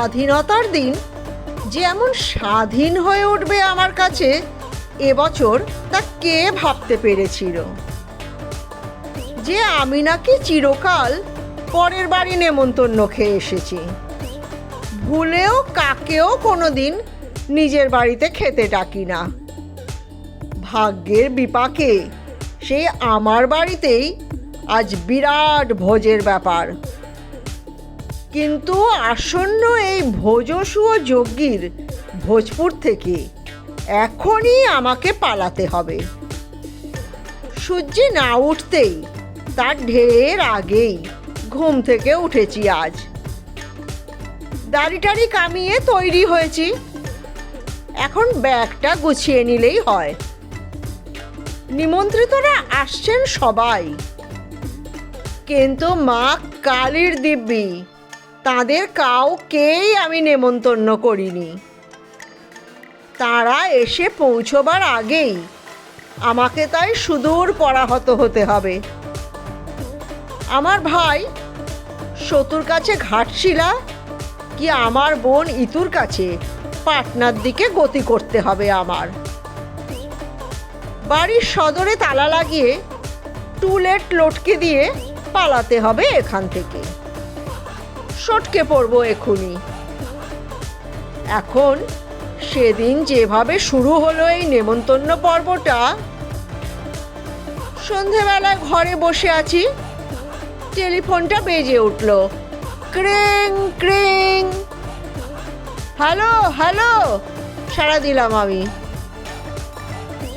স্বাধীনতার দিন যে এমন স্বাধীন হয়ে উঠবে আমার কাছে এবছর তা কে ভাবতে পেরেছিল? যে আমি নাকি চিরকাল পরের বাড়ি নেমন্তন্ন খেয়ে এসেছি। ভুলেও কাকেও কোনো দিন নিজের বাড়িতে খেতে ডাকি না। ভাগ্যের বিপাকে সেই আমার বাড়িতেই আজ বিরাট ভোজের ব্যাপার। কিন্তু আসন্ন এই ভোজসুয় যজ্ঞীর ভোজপুর থেকে এখনই আমাকে পালাতে হবে। সূর্যে না উঠতেই তার ঢের আগেই ঘুম থেকে উঠেছি আজ। দাড়ি টাড়ি কামিয়ে তৈরি হয়েছি। এখন ব্যাগটা গুছিয়ে নিলেই হয়। নিমন্ত্রিতরা আসছেন সবাই। কিন্তু মা কালীর দিব্যি তাদের কাউকেই আমি নেমন্তন্ন করিনি। তারা এসে পৌঁছবার আগেই আমাকে তাই সুদূর পরাহত হতে হবে। আমার ভাই সতুর কাছে ঘাটশিলা? কি আমার বোন ইতুর কাছে পাটনার দিকে গতি করতে হবে আমার? বাড়ির সদরে তালা লাগিয়ে টুলেট লটকে দিয়ে পালাতে হবে এখান থেকে। সটকে পড়ব এখুনি। এখন সেদিন যেভাবে শুরু হলো এই নেমন্তন্ন পর্বটা সন্ধেবেলায় ঘরে বসে আছি টেলিফোনটা বেজে উঠল। ক্রিং ক্রিং। হ্যালো হ্যালো সাড়া দিলাম আমি।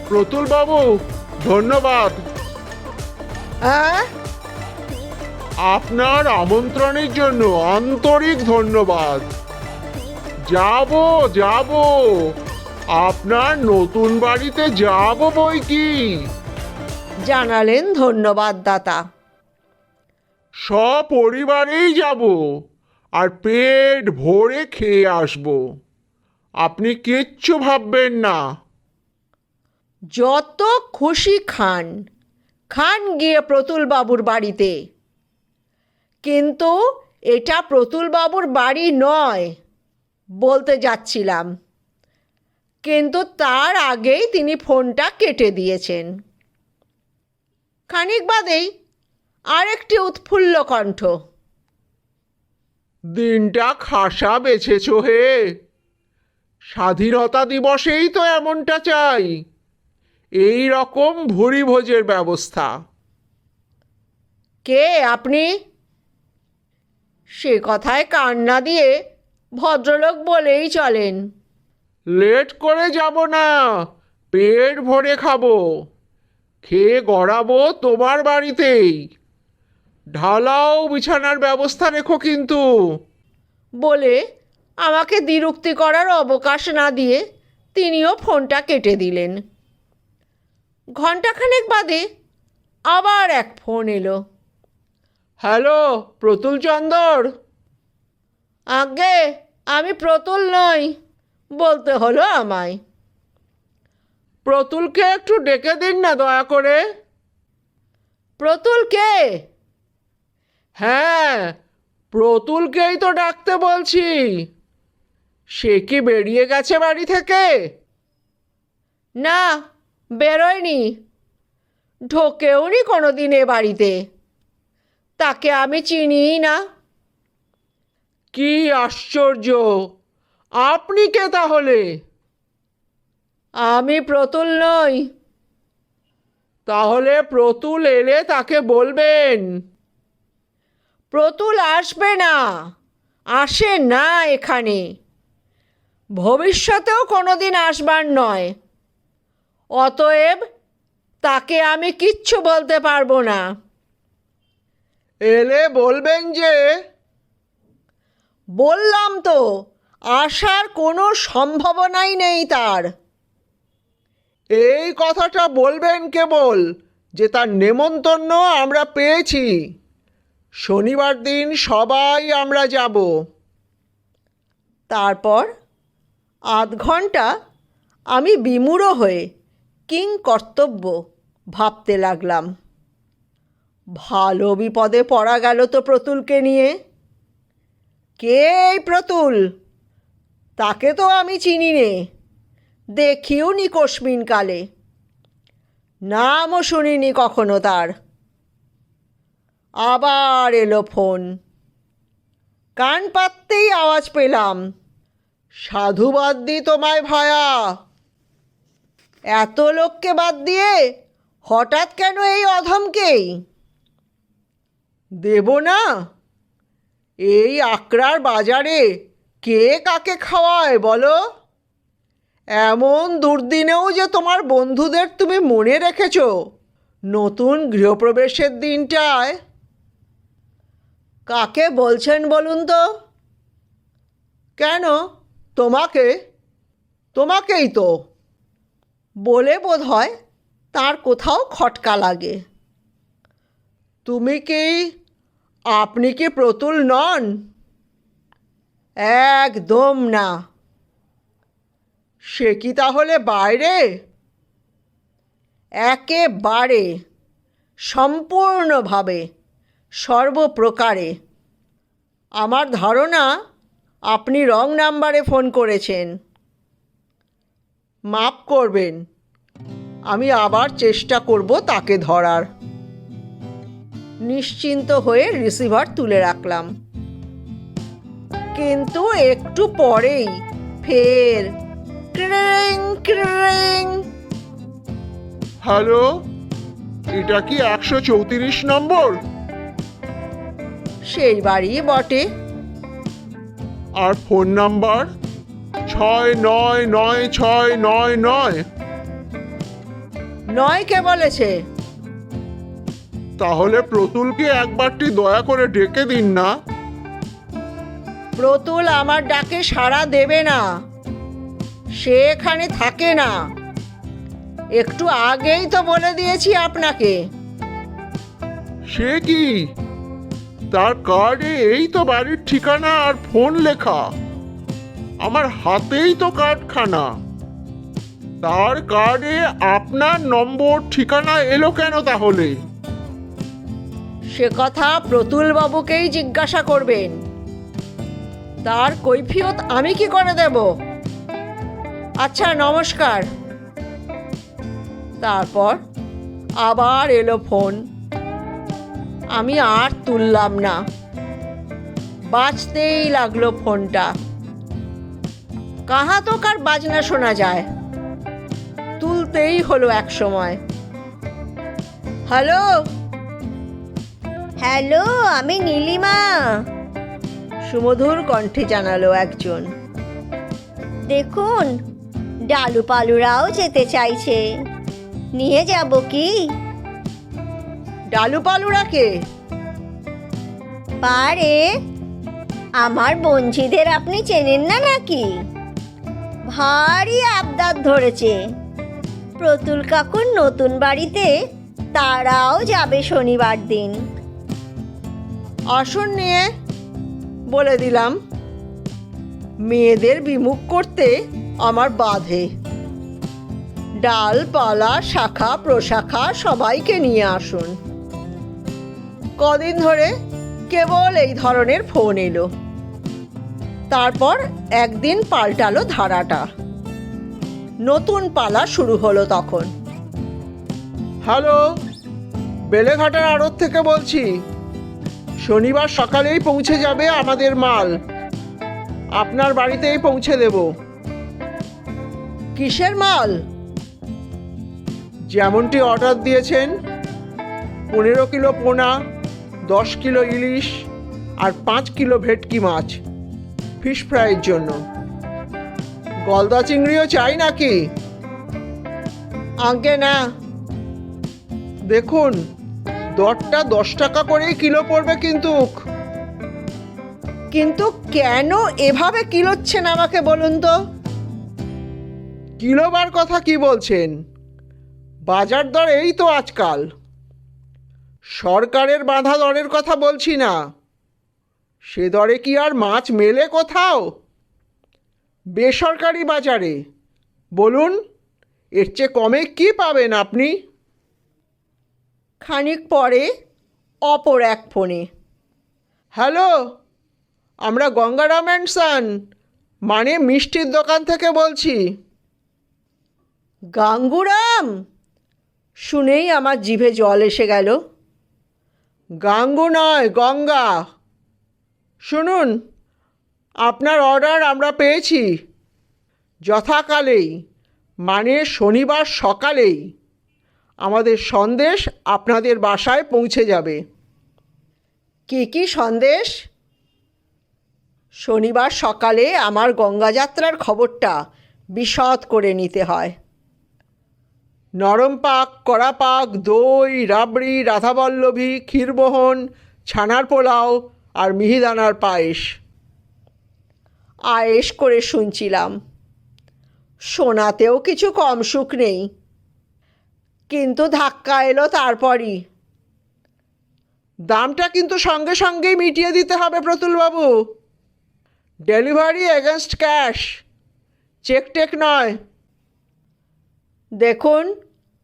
প্রতুল বাবু ধন্যবাদ। হ্যাঁ? আপনার আমন্ত্রণের জন্য আন্তরিক ধন্যবাদ। যাব যাব। আপনার নতুন বাড়িতে যাব বই কি? জানালেন ধন্যবাদ দাতা। সপরিবারেই যাব আর পেট ভরে খেয়ে আসব। আপনি কিচ্ছু ভাববেন না। যত খুশি খান। খান গিয়ে প্রতুল বাবুর বাড়িতে। কিন্তু এটা প্রতুলবাবুর বাড়ি নয় বলতে যাচ্ছিলাম। কিন্তু তার আগেই তিনি ফোনটা কেটে দিয়েছেন। খানিক বাদেই আরেকটি উৎফুল্ল কণ্ঠ। দিনটা খাসা বেছেছ হে। স্বাধীনতা দিবসেই তো এমনটা চাই। এই রকম ভুরি ভোজের ব্যবস্থা। কে আপনি? সে কথায় কান্না দিয়ে ভদ্রলোক বলেই চলেন। লেট করে যাব না পেট ভরে খাব খেয়ে গড়াবো তোমার বাড়িতেই। ঢালাও বিছানার ব্যবস্থা রেখো কিন্তু। বলে আমাকে দ্বিরুক্তি করার অবকাশ না দিয়ে তিনিও ফোনটা কেটে দিলেন। ঘণ্টাখানেক বাদে আবার এক ফোন এলো। হ্যালো প্রতুল চন্দর। আগে আমি প্রতুল নই বলতে হলো আমায়। প্রতুলকে একটু ডেকে দিন না দয়া করে। প্রতুলকে? হ্যাঁ প্রতুলকেই তো ডাকতে বলছি। সে কি বেরিয়ে গেছে বাড়ি থেকে? না বেরোয়নি। ঢোকেওনি কোনো দিন এ বাড়িতে। তাকে আমি চিনিই না। কি আশ্চর্য! আপনি কে তাহলে? আমি প্রতুল নই। তাহলে প্রতুল এলে তাকে বলবেন। প্রতুল আসবে না আসে না এখানে। ভবিষ্যতেও কোনোদিন আসবার নয়। অতএব তাকে আমি কিচ্ছু বলতে পারব না। এলে বলবেন যে বললাম তো আসার কোনো সম্ভাবনাই নেই তার। এই কথাটা বলবেন কেবল যে তার নেমন্তন্ন আমরা পেয়েছি। শনিবার দিন সবাই আমরা যাব। তারপর আধ ঘণ্টা আমি বিমূঢ় হয়ে কিং কর্তব্য ভাবতে লাগলাম। ভালো বিপদে পড়া গেল তো প্রতুলকে নিয়ে। কে প্রতুল? তাকে তো আমি চিনি নে দেখিও নি কস্মিন কালে। নামও শুনিনি কখনো তার। আবার এলো ফোন। কান পাততেই আওয়াজ পেলাম। সাধুবাদ দি তোমায় ভায়া। এত লোককে বাদ দিয়ে হঠাৎ কেন এই অধমকেই? দেব না? এই আকরার বাজারে কে কাকে খাওয়ায় বলো? এমন দুর্দিনেও যে তোমার বন্ধুদের তুমি মনে রেখেছ নতুন গৃহপ্রবেশের দিনটায়। কাকে বলছেন বলুন তো? কেন? তোমাকে? তোমাকেই তো। বলে বোধ হয় তার কোথাও খটকা লাগে। তুমি কি আপনি কি প্রতুল নন? একদম না। সে কি তাহলে বাইরে? একেবারে, সম্পূর্ণভাবে, সর্বপ্রকারে। আমার ধারণা, আপনি রং নাম্বারে ফোন করেছেন। মাপ করবেন, আমি আবার চেষ্টা করব তাকে ধরার। নিশ্চিন্ত হয়ে রিসিভার তুলে রাখলাম। কিন্তু একটু পরেই ফের ক্রিং ক্রিং। হ্যালো? এটা কি একশো চৌত্রিশ নম্বর? সেই বাড়ি বটে। আর ফোন নাম্বার? ছয় নয় নয় ছয় নয় নয়। নয় কে বলেছে। তাহলে প্রতুলকে একবারটি দয়া করে ডেকে দিন না। প্রতুল আমার ডাকে সাড়া দেবে না। সে এখানে থাকে না। একটু আগেই তো বলে দিয়েছি আপনাকে। সে কি? তার কার্ডে এই তো বাড়ির ঠিকানা আর ফোন লেখা। আমার হাতেই তো কার্ডখানা। তার কার্ডে আপনার নম্বর ঠিকানা এলো কেন তাহলে? সে কথা প্রতুল বাবুকেই জিজ্ঞাসা করবেন। তার কৈফিয়ত আমি কি করে দেব? আচ্ছা নমস্কার। তারপর আবার এলো ফোন। আমি আর তুললাম না। বাজতেই লাগল ফোনটা। কাহা তো কার বাজনা শোনা যায়? তুলতেই হলো এক সময়। হ্যালো? হ্যালো আমি নীলিমা। সুমধুর কণ্ঠে জানালো একজন। দেখুন ডালু পালুরাও যেতে চাইছে। নিয়ে যাব কি? ডালু পালুরাকে? পারে। আমার বঞ্চিদের আপনি চেনেন না নাকি? ভারী আবদার ধরেছে। প্রতুল কাকুর নতুন বাড়িতে তারাও যাবে শনিবার দিন। আসন নিয়ে বলে দিলাম, মেয়েদের বিমুখ করতে আমার বাধে। ডালপালা, শাখা, প্রশাখা সবাইকে নিয়ে আসুন। কদিন ধরে কেবল এই ধরনের ফোন এলো। তারপর একদিন পাল্টালো ধারাটা। নতুন পালা শুরু হলো তখন। হ্যালো, বেলেঘাটার আড়ত থেকে বলছি। শনিবার সকালেই পৌঁছে যাবে আমাদের মাল। আপনার বাড়িতেই পৌঁছে দেব। কিসের মাল? যেমনটি অর্ডার দিয়েছেন পনেরো কিলো পোনা দশ কিলো ইলিশ আর পাঁচ কিলো ভেটকি মাছ ফিশ ফ্রাইয়ের জন্য। গলদা চিংড়িও চাই নাকি? আগে না। দেখুন দরটা দশ টাকা করেই কিলো পড়বে কিন্তু। কিন্তু কেন এভাবে কিলোচ্ছেন আমাকে বলুন তো? কিলোবার কথা কি বলছেন? বাজার দর এই তো আজকাল। সরকারের বাঁধা দরের কথা বলছি না। সে দরে কি আর মাছ মেলে কোথাও? বেসরকারি বাজারে। বলুন এর চেয়ে কমে কি পাবেন আপনি? খানিক পরে অপর এক ফোনে, হ্যালো, আমরা গঙ্গারাম অ্যান্ড সান মানে মিষ্টির দোকান থেকে বলছি। গাঙ্গুরাম? শুনেই আমার জিভে জল এসে গেল। গাঙ্গু নয়, গঙ্গা। শুনুন, আপনার অর্ডার আমরা পেয়েছি যথাকালেই মানে শনিবার সকালেই। আমাদের সন্দেশ আপনাদের বাসায় পৌঁছে যাবে। কি কি সন্দেশ? শনিবার সকালে আমার গঙ্গাযাত্রার খবরটা বিশদ করে নিতে হয়। নরম পাক কড়া পাক দই রাবড়ি রাধাবল্লভী ক্ষীরমোহন ছানার পোলাও আর মিহিদানার পায়েস। আয়েস করে শুনছিলাম। শোনাতেও কিছু কম সুখ নেই। কিন্তু ধাক্কা এলো তারপরই। দামটা কিন্তু সঙ্গে সঙ্গেই মিটিয়ে দিতে হবে প্রতুলবাবু। Delivery against cash. চেক টেক নয়। দেখুন,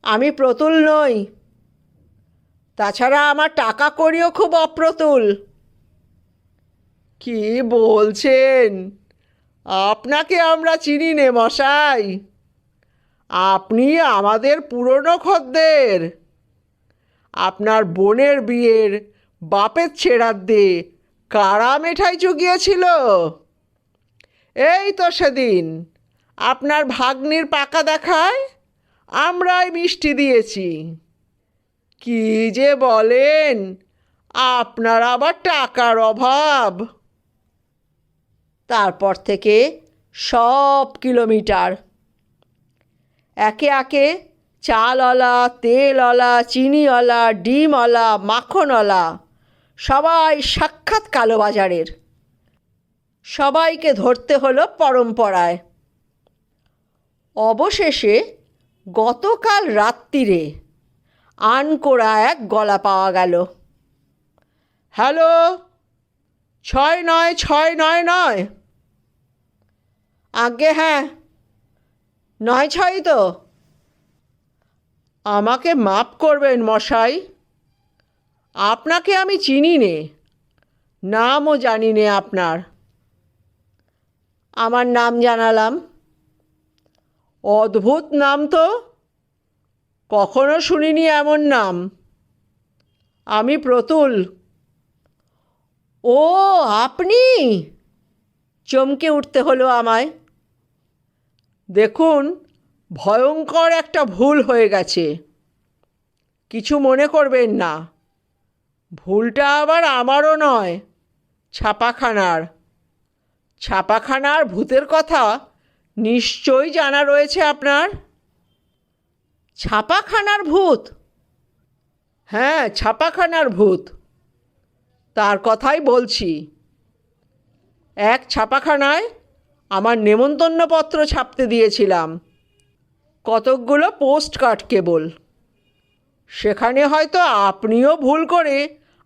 আমি প্রতুল নই। তাছাড়া আমার টাকা করিও খুব অপ্রতুল। কি বলছেন? আপনাকে আমরা চিনি নে, মশাই। আপনি আমাদের পুরনো খদ্দের। আপনার বোনের বিয়ের বাপের ছেড়ার দিয়ে কারা মেঠাই চুকিয়েছিল এই তো সেদিন, আপনার ভাগ্নির পাকা দেখায় আমরাই মিষ্টি দিয়েছি। কি যে বলেন, আপনার আবার টাকার অভাব। তারপর থেকে সব কিলোমিটার একে একে চালওয়ালা, তেলওয়ালা, চিনিওয়ালা, ডিমওয়ালা, মাখনওয়ালা, সবাই সাক্ষাৎ কালোবাজারের। সবাইকে ধরতে হলো পরম্পরায়। অবশেষে গতকাল রাত্রিরে আনকোড়া এক গলা পাওয়া গেল। হ্যালো, ছয় নয় ছয় নয় নয়। আগে হ্যাঁ নয় ছয় তো। আমাকে মাপ করবেন মশাই। আপনাকে আমি চিনি নে নামও জানি নে আপনার। আমার নাম জানালাম। অদ্ভুত নাম তো। কখনো শুনিনি এমন নাম। আমি প্রতুল। ও, আপনি? চমকে উঠতে হলো আমায়। দেখুন, ভয়ঙ্কর একটা ভুল হয়ে গেছে। কিছু মনে করবেন না। ভুলটা আবার আমারও নয়, ছাপাখানার। ছাপাখানার ভূতের কথা নিশ্চয়ই জানা রয়েছে আপনার? ছাপাখানার ভূত? হ্যাঁ ছাপাখানার ভূত। তার কথাই বলছি। এক ছাপাখানায় আমার নেমন্তন্নপত্র ছাপতে দিয়েছিলাম। কতকগুলো পোস্ট কার্ড কেবল। সেখানে হয়তো আপনিও ভুল করে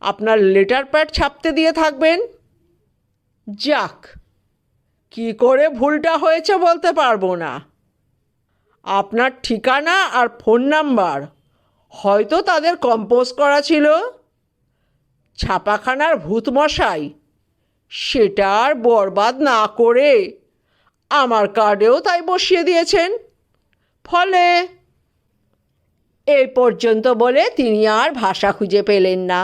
আপনার লেটার প্যাড ছাপতে দিয়ে থাকবেন। যাক, কি করে ভুলটা হয়েছে বলতে পারব না। আপনার ঠিকানা আর ফোন নাম্বার হয়তো তাদের কম্পোজ করা ছিল। ছাপাখানার ভূতমশাই, সেটা আর বরবাদ না করে আমার কার্ডেও তাই বসিয়ে দিয়েছেন। ফলে এই পর্যন্ত বলে তিনি আর ভাষা খুঁজে পেলেন না।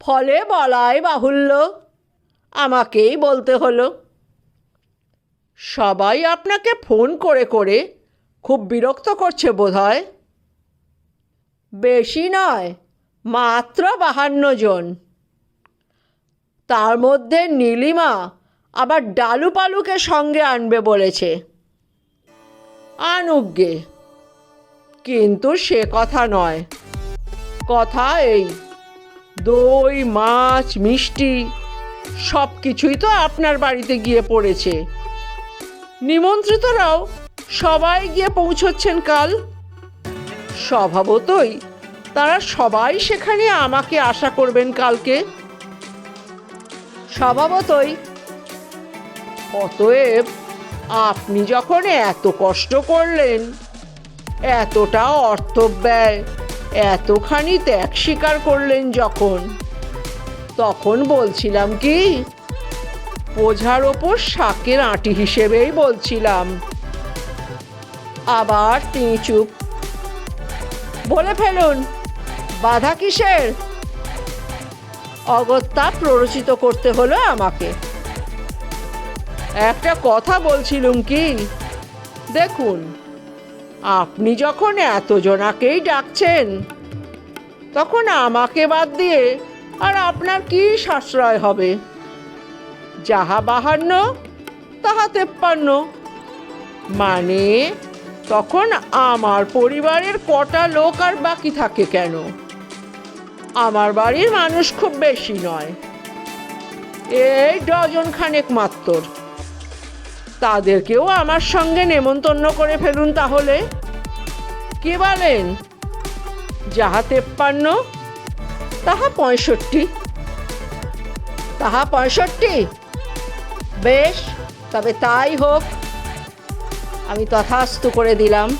ফলে বলাই বাহুল্য, আমাকেই বলতে হলো। সবাই আপনাকে ফোন করে করে খুব বিরক্ত করছে বোধহয়। বেশি নয়, মাত্র বাহান্ন জন। তার মধ্যে নীলিমা আবার ডালু পালুকে সঙ্গে আনবে বলেছে। আনুজ্ঞে কিন্তু সে কথা নয়। কথা এই, দই, মাছ, মিষ্টি সব কিছুই তো আপনার বাড়িতে গিয়ে পড়েছে। নিমন্ত্রিতরাও সবাই গিয়ে পৌঁছচ্ছেন কাল। স্বভাবতই তারা সবাই সেখানে আমাকে আশা করবেন কালকে। স্বভাবতই অতএব আপনি যখন এত কষ্ট করলেন, এতটা অর্থ ব্যয়, এতখানি ত্যাগ স্বীকার করলেন যখন, তখন বলছিলাম কি? বোঝার ওপর শাকের আঁটি হিসেবেই বলছিলাম। আবার তিনি চুপ। বলে ফেলুন, বাধা কিসের? অগত্যা প্ররোচিত করতে হলো আমাকে। একটা কথা বলছিলুম কি দেখুন, আপনি যখন এতজনাকেই ডাকছেন, তখন আমাকে বাদ দিয়ে আর আপনার কি সাশ্রয় হবে? যাহা বাহান্ন, তাহা তেপ্পান্ন। মানে তখন আমার পরিবারের কটা লোক আর বাকি থাকে কেন? আমার বাড়ির মানুষ খুব বেশি নয়। এই ডজন খানেক মাত্র তাদেরকেও আমার সঙ্গে নেমন্তন্ন করে ফেলুন তাহলে। কি বলেন? যাহা তেপ্পান্ন, তাহা পঁয়ষট্টি। তাহা পঁয়ষট্টি? বেশ, তবে তাই হোক। আমি তথাস্তু করে দিলাম।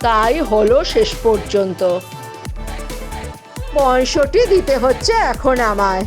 তাই হলো শেষ পর্যন্ত। পঁয়ষট্টি দিতে হচ্ছে এখন আমায়।